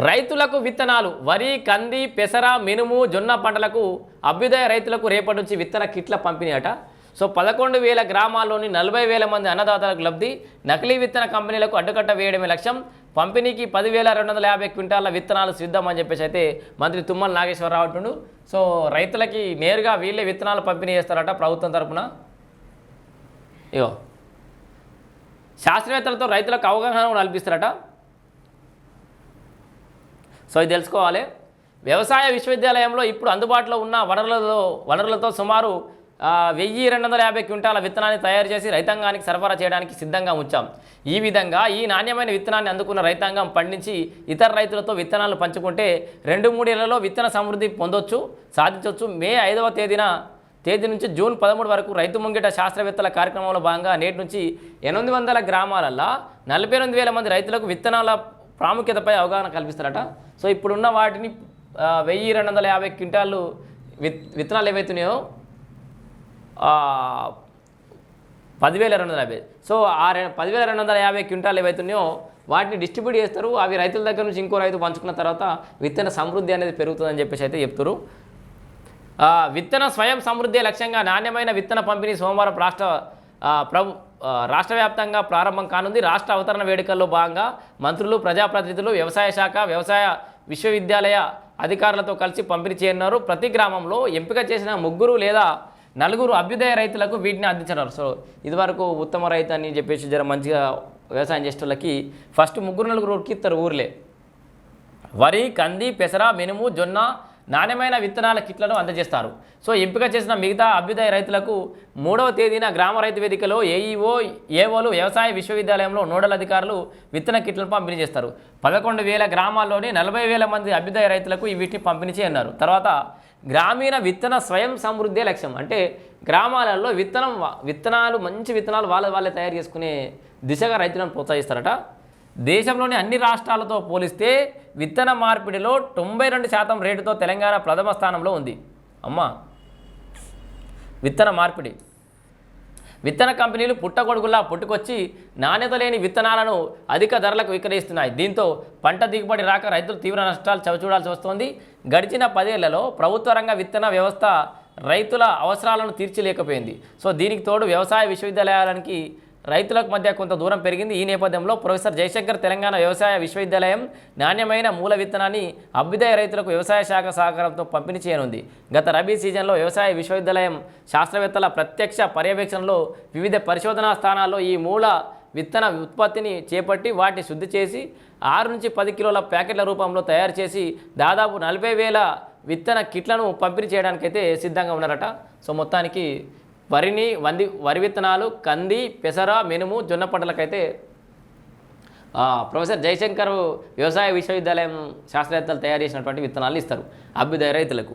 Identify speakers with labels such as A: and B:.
A: రైతులకు విత్తనాలు వరి కంది పెసర మినుము జొన్న పంటలకు అభ్యుదయ రైతులకు రేపటి నుంచి విత్తన కిట్ల పంపిణీ అట సో పదకొండు వేల గ్రామాల్లోని నలభై వేల మంది అన్నదాతలకు లబ్ధి నకిలీ విత్తన కంపెనీలకు అడ్డుకట్ట వేయడమే లక్ష్యం. పంపిణీకి పదివేల రెండు వందల యాభై క్వింటాల విత్తనాలు సిద్ధమని చెప్పేసి అయితే మంత్రి తుమ్మల నాగేశ్వరరావు అంటుండు. సో రైతులకి నేరుగా వీళ్ళే విత్తనాలు పంపిణీ చేస్తారట ప్రభుత్వం తరపున. ఇగో శాస్త్రవేత్తలతో రైతులకు అవగాహన కూడా కల్పిస్తారట. సో ఇది తెలుసుకోవాలి. వ్యవసాయ విశ్వవిద్యాలయంలో ఇప్పుడు అందుబాటులో ఉన్న వనరులతో వనరులతో సుమారు వెయ్యి రెండు వందల యాభై క్వింటాల విత్తనాన్ని తయారు చేసి రైతాంగానికి సరఫరా చేయడానికి సిద్ధంగా ఉంచాం. ఈ విధంగా ఈ నాణ్యమైన విత్తనాన్ని అందుకున్న రైతాంగం పండించి ఇతర రైతులతో విత్తనాలు పంచుకుంటే రెండు మూడేళ్ళలో విత్తన సమృద్ధి పొందొచ్చు సాధించవచ్చు మే ఐదవ తేదీన తేదీ నుంచి జూన్ పదమూడు వరకు రైతు ముంగిట శాస్త్రవేత్తల కార్యక్రమంలో భాగంగా నేటి నుంచి ఎనిమిది వందల గ్రామాలల్లో నలభై ఎనిమిది వేల మంది రైతులకు విత్తనాల ప్రాముఖ్యతపై అవగాహన కల్పిస్తారట. సో ఇప్పుడున్న వాటిని వెయ్యి రెండు వందల యాభై క్వింటాలు విత్ విత్తనాలు ఏవైతున్నాయో పదివేల రెండు వందల యాభై. సో ఆ రె పదివేల రెండు వందల యాభై క్వింటాలు ఏవైతున్నాయో వాటిని డిస్ట్రిబ్యూట్ చేస్తారు. అవి రైతుల దగ్గర నుంచి ఇంకో రైతు పంచుకున్న తర్వాత విత్తన సమృద్ధి అనేది పెరుగుతుందని చెప్పేసి అయితే చెప్తారు విత్తన స్వయం సమృద్ధి లక్ష్యంగా నాణ్యమైన విత్తన పంపిణీ సోమవారం రాష్ట్ర ప్రభు రాష్ట్ర వ్యాప్తంగా ప్రారంభం కానుంది. రాష్ట్ర అవతరణ వేడుకల్లో భాగంగా మంత్రులు ప్రజాప్రతినిధులు వ్యవసాయ శాఖ వ్యవసాయ విశ్వవిద్యాలయ అధికారులతో కలిసి పంపిణీ చేయనున్నారు. ప్రతి గ్రామంలో ఎంపిక చేసిన ముగ్గురు లేదా నలుగురు అభ్యుదయ రైతులకు వీటిని అందించనున్నారు. సో ఇదివరకు ఉత్తమ రైతు అని చెప్పేసి జర మంచిగా వ్యవసాయం చేసే వాళ్ళకి ఫస్ట్ ముగ్గురు నలుగురు ఉరికిస్తారు ఊర్లే. వరి కంది పెసర మినుము జొన్న నాణ్యమైన విత్తనాల కిట్లను అందజేస్తారు. సో ఎంపిక చేసిన మిగతా అభ్యుదయ రైతులకు మూడవ తేదీన గ్రామ రైతు వేదికలో ఏఈఓ ఏఓలు వ్యవసాయ విశ్వవిద్యాలయంలో నోడల్ అధికారులు విత్తన కిట్లను పంపిణీ చేస్తారు. పదకొండు వేల గ్రామాల్లోని నలభై వేల మంది అభ్యుదయ రైతులకు ఈ వీటిని పంపిణీ చేయన్నారు తర్వాత గ్రామీణ విత్తన స్వయం సమృద్ధి లక్ష్యం అంటే గ్రామాలలో విత్తనం విత్తనాలు మంచి విత్తనాలు వాళ్ళ వాళ్ళే తయారు చేసుకునే దిశగా రైతులను ప్రోత్సహిస్తారట. దేశంలోని అన్ని రాష్ట్రాలతో పోలిస్తే విత్తన మార్పిడిలో తొంభై రెండు శాతం రేటుతో తెలంగాణ ప్రథమ స్థానంలో ఉంది. అమ్మా విత్తన మార్పిడి. విత్తన కంపెనీలు పుట్టగొడుగులా పుట్టుకొచ్చి నాణ్యత లేని విత్తనాలను అధిక ధరలకు విక్రయిస్తున్నాయి. దీంతో పంట దిగుబడి రాక రైతులు తీవ్ర నష్టాలు చవిచూడాల్సి వస్తోంది. గడిచిన పదేళ్ళలో ప్రభుత్వ రంగ విత్తన వ్యవస్థ రైతుల అవసరాలను తీర్చలేకపోయింది. సో దీనికి తోడు వ్యవసాయ విశ్వవిద్యాలయానికి రైతులకు మధ్య కొంత దూరం పెరిగింది. ఈ నేపథ్యంలో ప్రొఫెసర్ జయశంకర్ తెలంగాణ వ్యవసాయ విశ్వవిద్యాలయం నాణ్యమైన మూల విత్తనాన్ని అభ్యుదయ రైతులకు వ్యవసాయ శాఖ సహకారంతో పంపిణీ చేయనుంది. గత రబీ సీజన్లో వ్యవసాయ విశ్వవిద్యాలయం శాస్త్రవేత్తల ప్రత్యక్ష పర్యవేక్షణలో వివిధ పరిశోధనా స్థానాల్లో ఈ మూల విత్తన ఉత్పత్తిని చేపట్టి వాటిని శుద్ధి చేసి ఆరు నుంచి పది కిలోల ప్యాకెట్ల రూపంలో తయారు చేసి దాదాపు నలభై వేల విత్తన కిట్లను పంపిణీ చేయడానికైతే సిద్ధంగా ఉన్నారట. సో మొత్తానికి వరిని వంది వరి విత్తనాలు కంది పెసర మినుము జొన్న పంటలకైతే ప్రొఫెసర్ జయశంకర్ వ్యవసాయ విశ్వవిద్యాలయం శాస్త్రవేత్తలు తయారు చేసినటువంటి విత్తనాలు ఇస్తారు అభ్యుదయ రైతులకు.